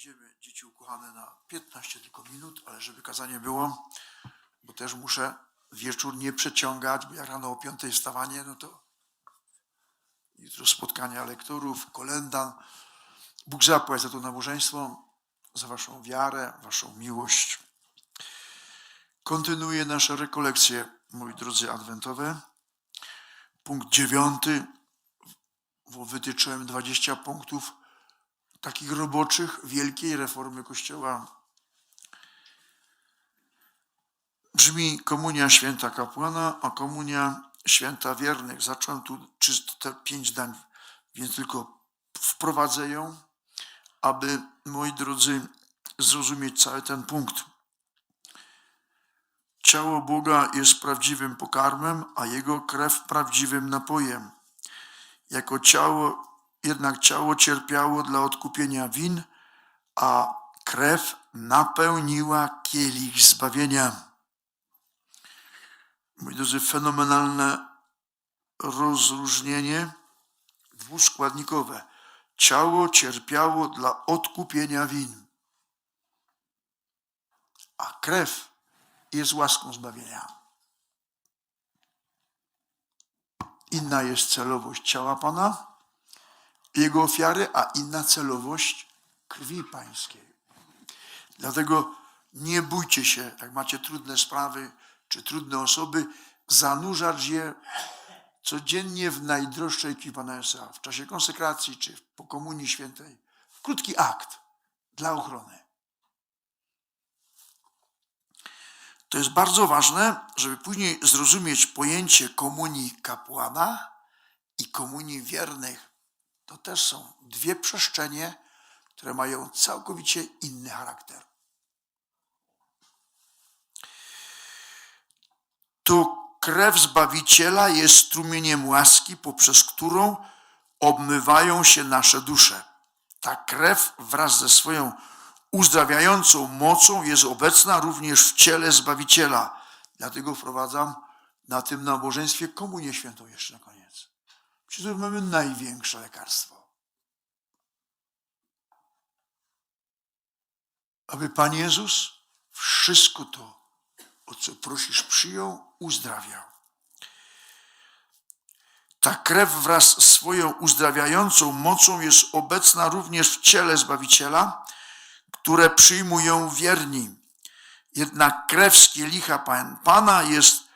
Idziemy, dzieci ukochane, na 15 tylko minut, ale żeby kazanie było, bo też muszę wieczór nie przeciągać, bo jak rano o 5 wstawanie, no to jutro spotkania lektorów, kolenda. Bóg zapłać za to nabożeństwo, za waszą wiarę, waszą miłość. Kontynuuję nasze rekolekcje, moi drodzy, adwentowe. Punkt dziewiąty, bo wytyczyłem 20 punktów takich roboczych wielkiej reformy Kościoła. Brzmi komunia święta kapłana, a komunia święta wiernych. Zacząłem tu te pięć zdań, więc tylko wprowadzę ją, aby, moi drodzy, zrozumieć cały ten punkt. Ciało Boga jest prawdziwym pokarmem, a Jego krew prawdziwym napojem. Jako ciało, jednak ciało cierpiało dla odkupienia win, a krew napełniła kielich zbawienia. Moi drodzy, fenomenalne rozróżnienie dwuskładnikowe. Ciało cierpiało dla odkupienia win, a krew jest łaską zbawienia. Inna jest celowość ciała Pana, Jego ofiary, a inna celowość krwi Pańskiej. Dlatego nie bójcie się, jak macie trudne sprawy czy trudne osoby, zanurzać je codziennie w najdroższej krwi Pana Jezusa, w czasie konsekracji czy po Komunii Świętej. Krótki akt dla ochrony. To jest bardzo ważne, żeby później zrozumieć pojęcie komunii kapłana i komunii wiernych. To też są dwie przestrzenie, które mają całkowicie inny charakter. To krew Zbawiciela jest strumieniem łaski, poprzez którą obmywają się nasze dusze. Ta krew wraz ze swoją uzdrawiającą mocą jest obecna również w ciele Zbawiciela. Dlatego wprowadzam na tym nabożeństwie komunię świętą jeszcze na koniec. Przecież mamy największe lekarstwo. Aby Pan Jezus wszystko to, o co prosisz, przyjął, uzdrawiał. Ta krew wraz z swoją uzdrawiającą mocą jest obecna również w ciele Zbawiciela, które przyjmują wierni. Jednak krew z kielicha Pan- Pana jest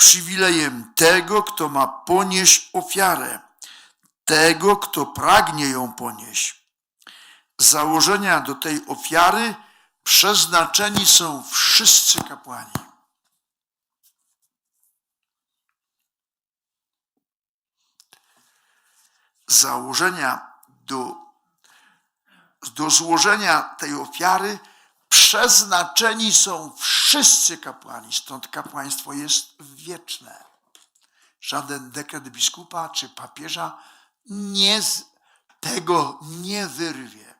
przywilejem tego, kto ma ponieść ofiarę, tego, kto pragnie ją ponieść. Założenia do tej ofiary przeznaczeni są wszyscy kapłani. Założenia do do złożenia tej ofiary przeznaczeni są wszyscy kapłani. Stąd kapłaństwo jest wieczne. Żaden dekret biskupa czy papieża nie tego nie wyrwie.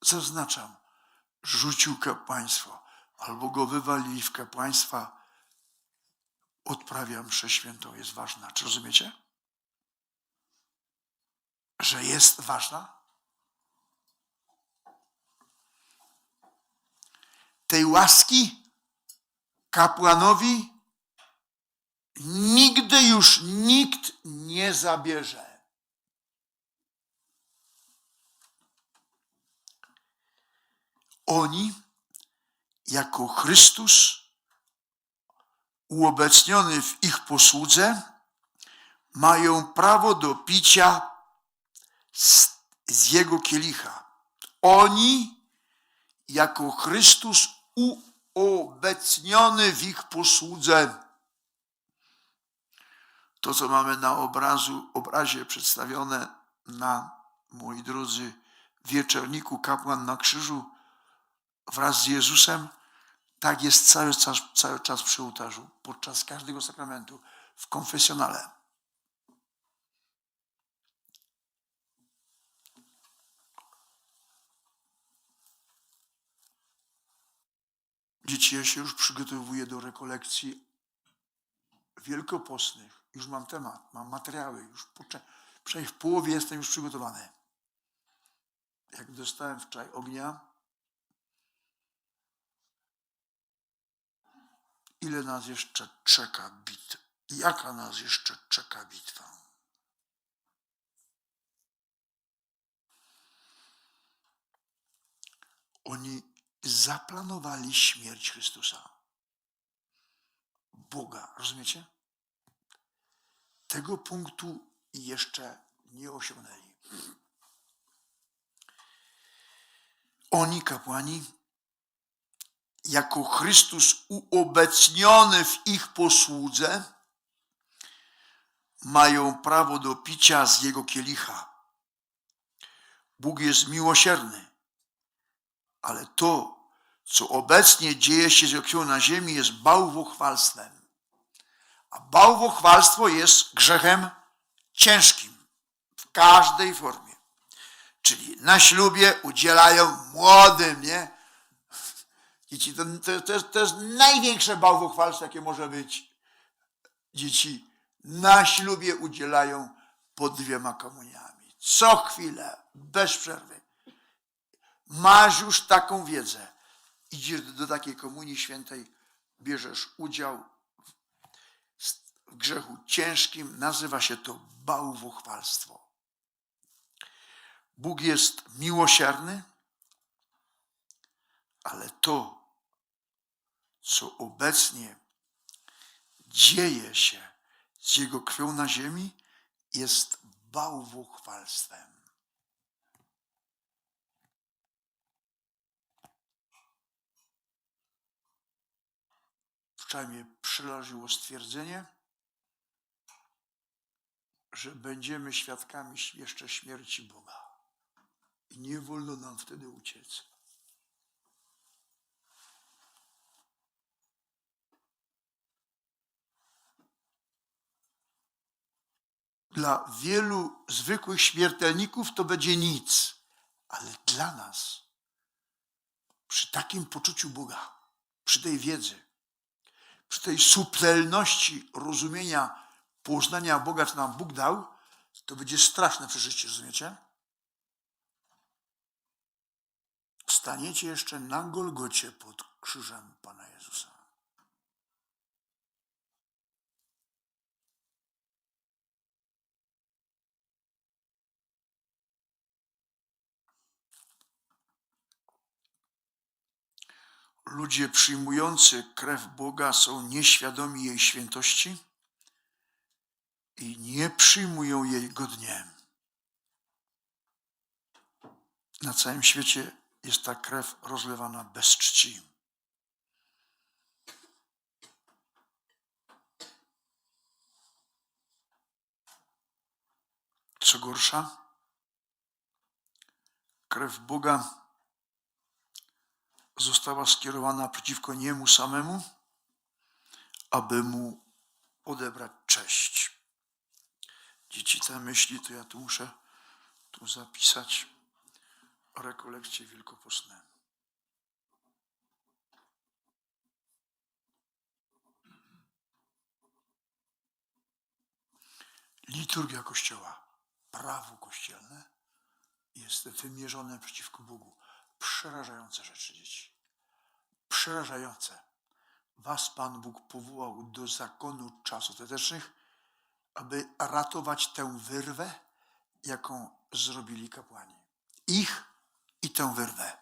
Zaznaczam, rzucił kapłaństwo albo go wywalili w kapłaństwa, odprawia mszę świętą, jest ważna. Czy rozumiecie? Że jest ważna? Tej łaski kapłanowi nigdy już nikt nie zabierze. Oni, jako Chrystus, uobecniony w ich posłudze, mają prawo do picia z, z jego kielicha. Oni, jako Chrystus uobecniony w ich posłudze. To, co mamy na obrazu, obrazie przedstawione na, moi drodzy, wieczorniku kapłan na krzyżu wraz z Jezusem, tak jest cały czas, cały czas przy ołtarzu, podczas każdego sakramentu, w konfesjonale. Dzieci, ja się już przygotowuję do rekolekcji wielkopostnych. Już mam temat, mam materiały, już przynajmniej w połowie jestem już przygotowany. jak dostałem wczoraj ognia, ile nas jeszcze czeka bitwa? Jaka nas jeszcze czeka bitwa? Oni zaplanowali śmierć Chrystusa. Boga, rozumiecie? Tego punktu jeszcze nie osiągnęli. Oni, kapłani, jako Chrystus uobecniony w ich posłudze, mają prawo do picia z jego kielicha. Bóg jest miłosierny, ale to, co obecnie dzieje się z jego krwią na ziemi, jest bałwochwalstwem. A bałwochwalstwo jest grzechem ciężkim w każdej formie. Czyli na ślubie udzielają młodym, nie? Dzieci, to, to, to, jest, to jest największe bałwochwalstwo, jakie może być. Dzieci na ślubie udzielają po dwiema komuniami. Co chwilę, bez przerwy. Masz już taką wiedzę. Idziesz do, takiej komunii świętej, bierzesz udział w grzechu ciężkim, nazywa się to bałwochwalstwo. Bóg jest miłosierny, ale to, co obecnie dzieje się z Jego krwią na ziemi, jest bałwochwalstwem. Przeraziło stwierdzenie, że będziemy świadkami jeszcze śmierci Boga. I nie wolno nam wtedy uciec. Dla wielu zwykłych śmiertelników to będzie nic, ale dla nas, przy takim poczuciu Boga, przy tej wiedzy, przy tej subtelności rozumienia, poznania Boga, co nam Bóg dał, to będzie straszne przeżycie, rozumiecie? Staniecie jeszcze na Golgocie pod krzyżem Pana Jezusa. Ludzie przyjmujący krew Boga są nieświadomi jej świętości i nie przyjmują jej godnie. Na całym świecie jest ta krew rozlewana bez czci. Co gorsza, krew Boga została skierowana przeciwko niemu samemu, aby mu odebrać cześć. Dzieci, te myśli to ja tu muszę tu zapisać rekolekcje wielkopostne. Liturgia Kościoła, prawo kościelne jest wymierzone przeciwko Bogu. Przerażające rzeczy, dzieci. Przerażające. Was Pan Bóg powołał do zakonu czasów tetecznych, aby ratować tę wyrwę, jaką zrobili kapłani. Ich i tę wyrwę.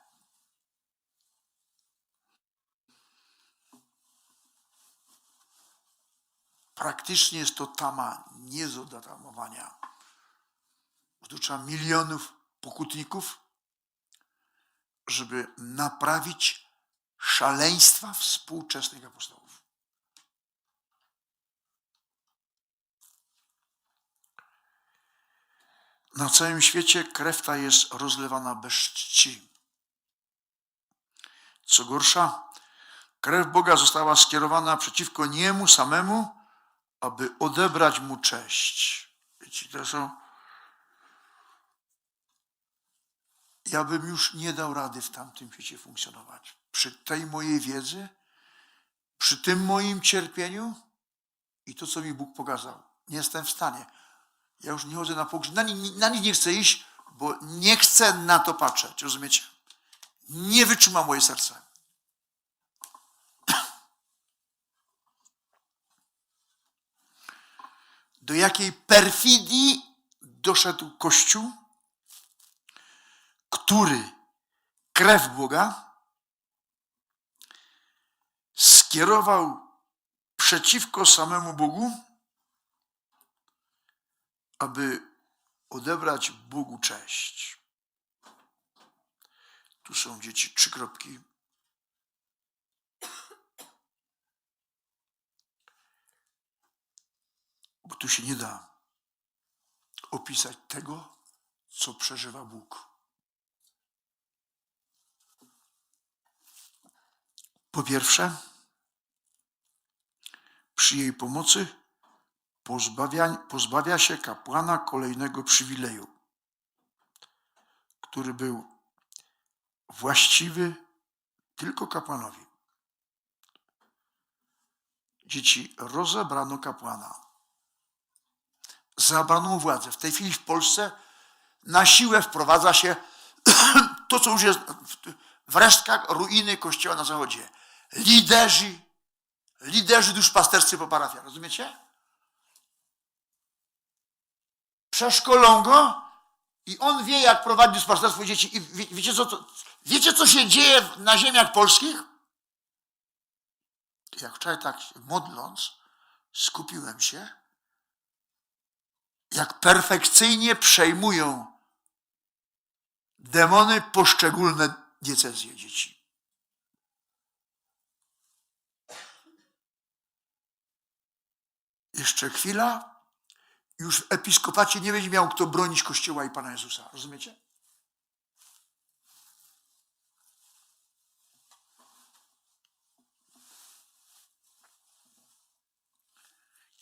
Praktycznie jest to tama nie do. Wducza milionów pokutników, żeby naprawić szaleństwa współczesnych apostołów. Na całym świecie krew ta jest rozlewana bez czci. Co gorsza, krew Boga została skierowana przeciwko niemu samemu, aby odebrać mu cześć. Wiecie, to są. Ja bym już nie dał rady w tamtym świecie funkcjonować. Przy tej mojej wiedzy, przy tym moim cierpieniu i to, co mi Bóg pokazał. Nie jestem w stanie. Ja już nie chodzę na pogrzeb, na, ni- na nic nie chcę iść, bo nie chcę na to patrzeć, rozumiecie? Nie wytrzyma moje serce. Do jakiej perfidii doszedł Kościół, który krew Boga skierował przeciwko samemu Bogu, aby odebrać Bogu cześć. Tu są dzieci, trzy kropki. Bo tu się nie da opisać tego, co przeżywa Bóg. Po pierwsze, przy jej pomocy pozbawia, pozbawia się kapłana kolejnego przywileju, który był właściwy tylko kapłanowi. Dzieci, rozebrano kapłana. Zabrano władzę. W tej chwili w Polsce na siłę wprowadza się to, co już jest w resztkach ruiny kościoła na zachodzie. Liderzy, liderzy duszpasterscy po parafiach. Rozumiecie? Przeszkolą go i on wie, jak prowadzić duszpasterstwo dzieci. I wie, wiecie, co to, wiecie, co się dzieje na ziemiach polskich? Jak wczoraj tak modląc, skupiłem się, jak perfekcyjnie przejmują demony poszczególne diecezje dzieci. Jeszcze chwila, już w episkopacie nie będzie miał kto bronić Kościoła i Pana Jezusa. Rozumiecie?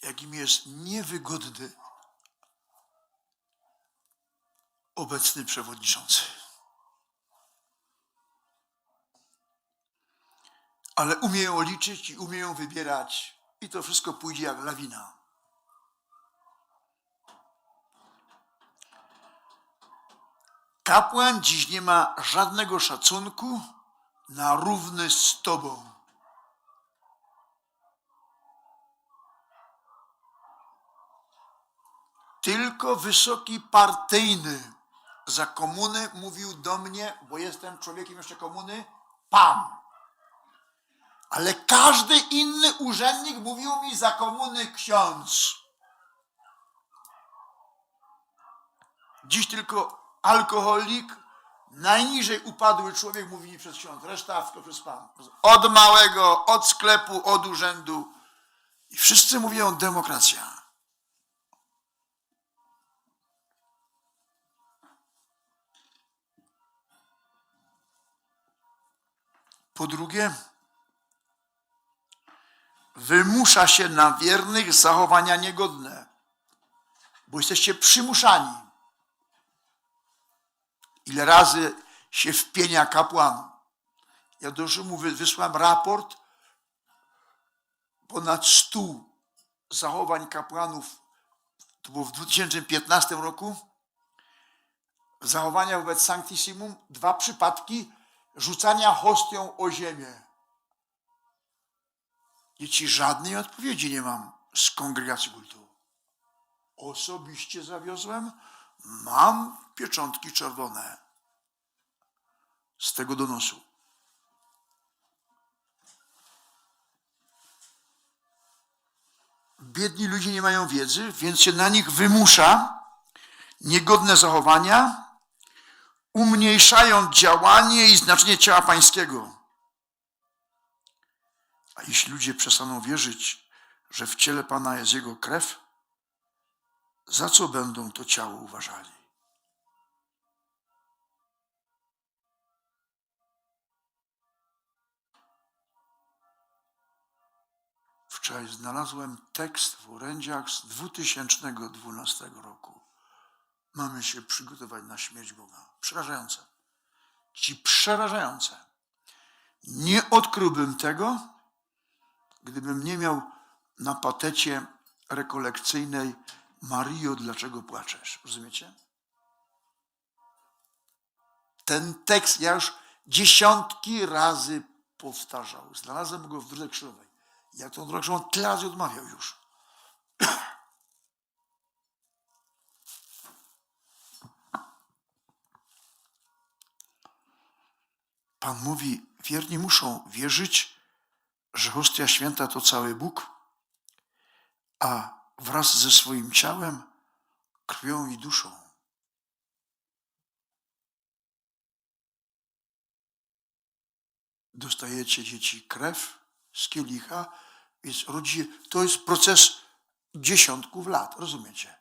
Jakim jest niewygodny obecny przewodniczący. Ale umieją liczyć i umieją wybierać, i to wszystko pójdzie jak lawina. Kapłan dziś nie ma żadnego szacunku na równy z Tobą. Tylko wysoki partyjny za komuny mówił do mnie, bo jestem człowiekiem jeszcze komuny, pan. Ale każdy inny urzędnik mówił mi za komuny ksiądz. Dziś tylko alkoholik, najniżej upadły człowiek mówi mi przez ksiądz, reszta wszystko przez pan. Od małego, od sklepu, od urzędu. I wszyscy mówią demokracja. Po drugie, wymusza się na wiernych zachowania niegodne, bo jesteście przymuszani. Ile razy się wpienia kapłan. Ja do Rzymu wy- wysłałem raport ponad 100 zachowań kapłanów. To było w 2015 roku. Zachowania wobec Sanctissimum, dwa przypadki rzucania hostią o ziemię. Dzieci żadnej odpowiedzi nie mam z kongregacji kultu. Osobiście zawiozłem, mam pieczątki czerwone z tego donosu. Biedni ludzie nie mają wiedzy, więc się na nich wymusza niegodne zachowania, umniejszają działanie i znaczenie ciała pańskiego. A jeśli ludzie przestaną wierzyć, że w ciele Pana jest Jego krew, za co będą to ciało uważali? Wczoraj znalazłem tekst w orędziach z 2012 roku. Mamy się przygotować na śmierć Boga. Przerażające. Ci przerażające. Nie odkryłbym tego, gdybym nie miał na patecie rekolekcyjnej Mario, dlaczego płaczesz? Rozumiecie? ten tekst ja już dziesiątki razy powtarzał. Znalazłem go w drodze krzyżowej. Ja tą drogę krzyżową tyle razy odmawiał już. Pan mówi, wierni muszą wierzyć, że hostia święta to cały Bóg, a wraz ze swoim ciałem, krwią i duszą dostajecie dzieci krew z kielicha, więc rodzi, to jest proces dziesiątków lat, rozumiecie?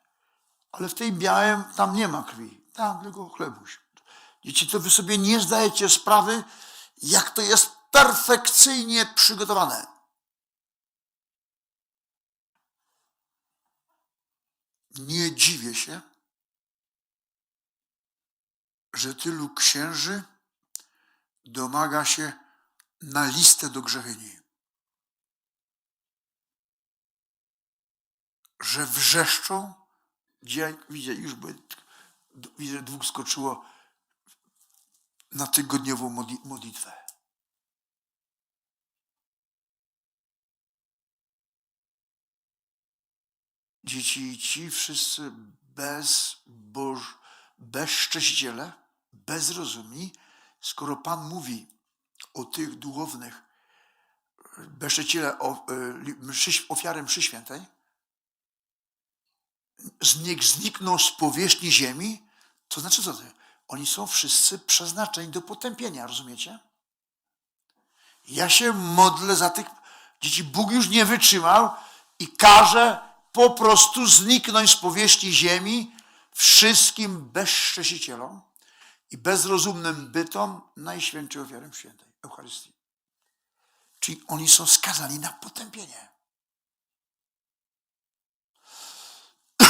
Ale w tej białym tam nie ma krwi, tam tylko chlebuś. Dzieci, to wy sobie nie zdajecie sprawy, jak to jest perfekcyjnie przygotowane. Nie dziwię się, że tylu księży domaga się na listę do grzechyni. Że wrzeszczą, gdzie widzę, już by, widzę, dwóch skoczyło na tygodniową modli- modlitwę. Dzieci ci wszyscy bez Boż, bezcześciciele, bezrozumni, skoro Pan mówi o tych duchownych bezcześciciele o, y, li- mszy, świętej, z znikną z powierzchni ziemi, to znaczy co to? Oni są wszyscy przeznaczeni do potępienia, rozumiecie? Ja się modlę za tych dzieci. Bóg już nie wytrzymał i każe po prostu zniknąć z powierzchni ziemi wszystkim bezcześcicielom i bezrozumnym bytom najświętszej ofiary świętej, Eucharystii. Czyli oni są skazani na potępienie.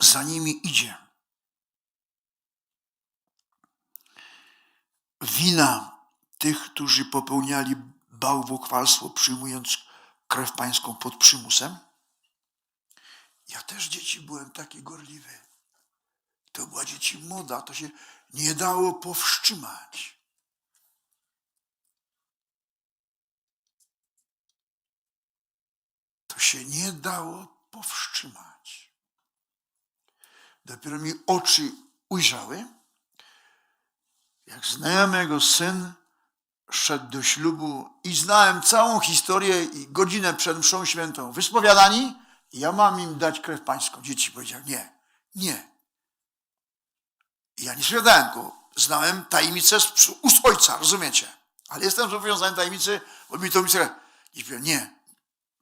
Za nimi idzie wina tych, którzy popełniali bałwochwalstwo, przyjmując krew pańską pod przymusem. Ja też dzieci byłem taki gorliwy. To była dzieci moda, to się nie dało powstrzymać. To się nie dało powstrzymać. Dopiero mi oczy ujrzały, jak znajomego syn szedł do ślubu i znałem całą historię i godzinę przed mszą świętą. Wyspowiadani, ja mam im dać krew pańską. Dzieci powiedział, nie, nie. Ja nie spowiadałem go. Znałem tajemnicę z ust ojca, rozumiecie? Ale jestem zobowiązany tajemnicy, bo mi to mi. I powiedział, nie,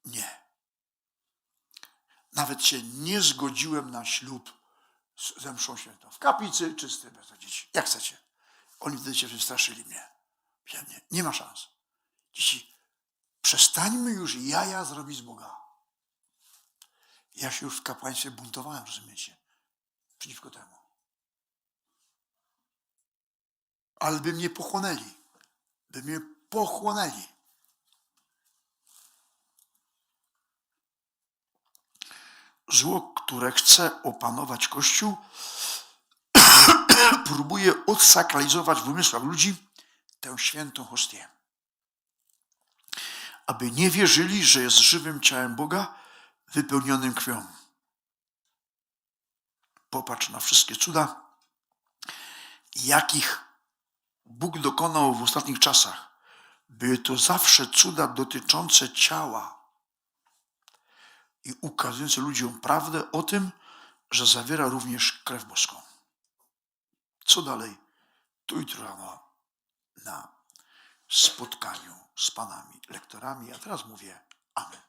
nie. Nawet się nie zgodziłem na ślub ze mszą świętą. W kaplicy czysty, bez dzieci. Jak chcecie. Oni wtedy się wystraszyli mnie. Nie, nie ma szans. Dzieci, przestańmy już jaja zrobić z Boga. Ja się już w kapłaństwie buntowałem, rozumiecie? Przeciwko temu. Ale by mnie pochłonęli. By mnie pochłonęli. Zło, które chce opanować Kościół, próbuje odsakralizować w umysłach ludzi tę świętą hostię. Aby nie wierzyli, że jest żywym ciałem Boga, wypełnionym krwią. Popatrz na wszystkie cuda, jakich Bóg dokonał w ostatnich czasach. Były to zawsze cuda dotyczące ciała i ukazujące ludziom prawdę o tym, że zawiera również krew boską. Co dalej? Tu jutro rano na spotkaniu z panami lektorami. A teraz mówię Amen.